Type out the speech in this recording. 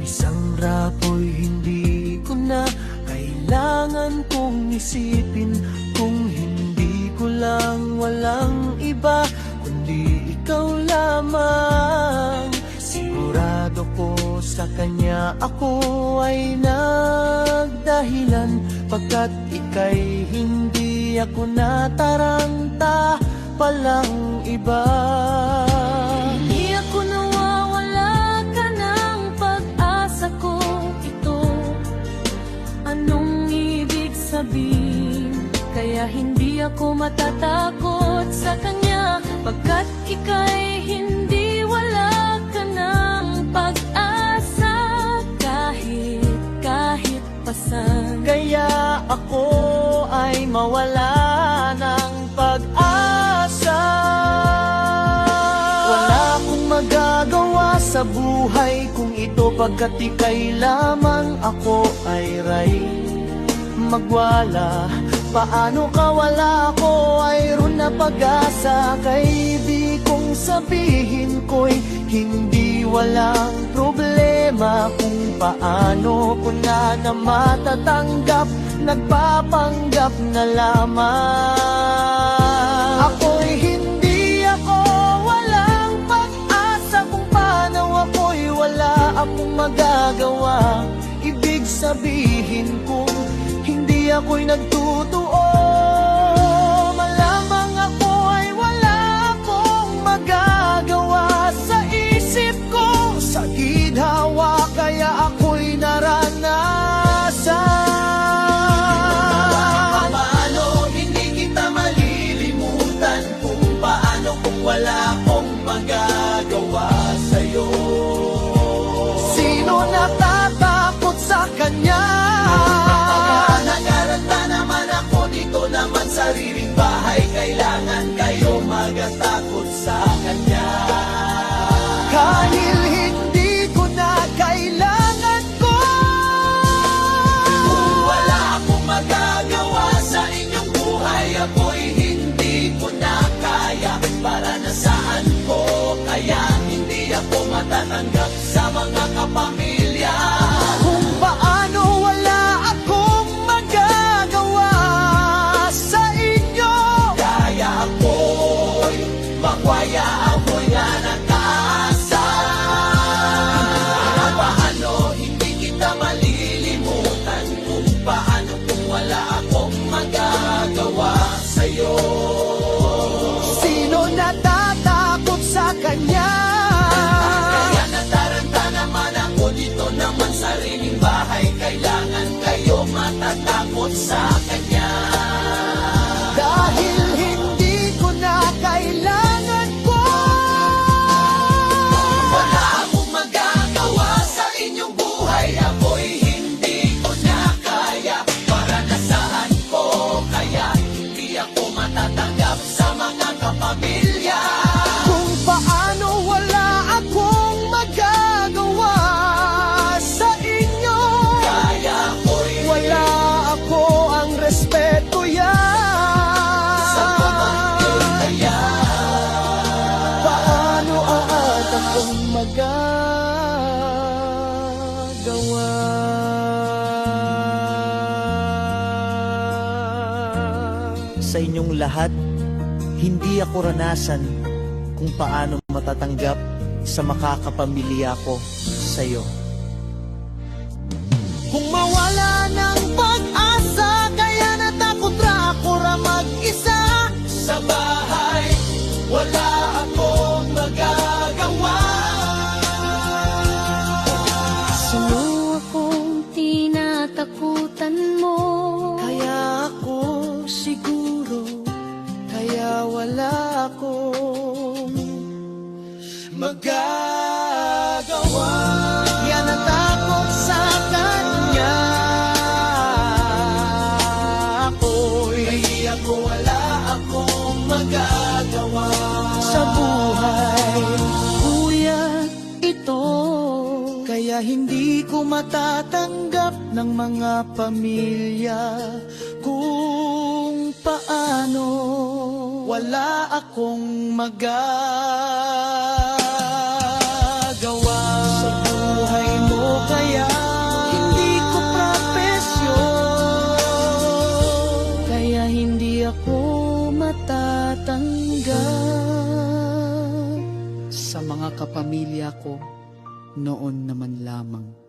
Isang rapoy hindi ko na kailangan kong isipin. Kung hindi ko lang walang iba Kundi ikaw lamang. Sigurado ko sa kanya ako ay nagdahilan. Pagkat ika'y hindi ako nataranta palang iba Kaya hindi ako matatakot sa kanya. Pagkat ika'y hindi wala ka ng pag-asa. Kahit, kahit pasan Kaya ako ay mawala ng pag-asa. Wala akong magagawa sa buhay kung ito Pagkat ikay lamang ako ay ray magwala Paano ka wala ako? Ay ron na pag-asa. Kay di kong sabihin ko'y hindi walang problema. Kung paano ko na na matatanggap Nagpapanggap na lamang. Ako'y hindi ako walang pag-asa. Kung paano ako'y wala akong magagawa Ibig sabihin kung hindi ako'y nagtutuo bahay Kailangan kayo matatakot sa Sa inyong lahat, hindi ako ranasan kung paano matatanggap sa makakapamilya ko sa'yo. Kung mawala ng pag-asa, kaya natakot ra ako ra mag-isa Sa bahay, wala magagawa. Yan ang takot sa kanya. Ako'y ako wala akong magagawa. Sa buhay, kuya, ito. Kaya hindi ko matatanggap ng mga pamilya Kung paano wala akong magagawa tanggap sa mga kapamilya ko noon naman lamang.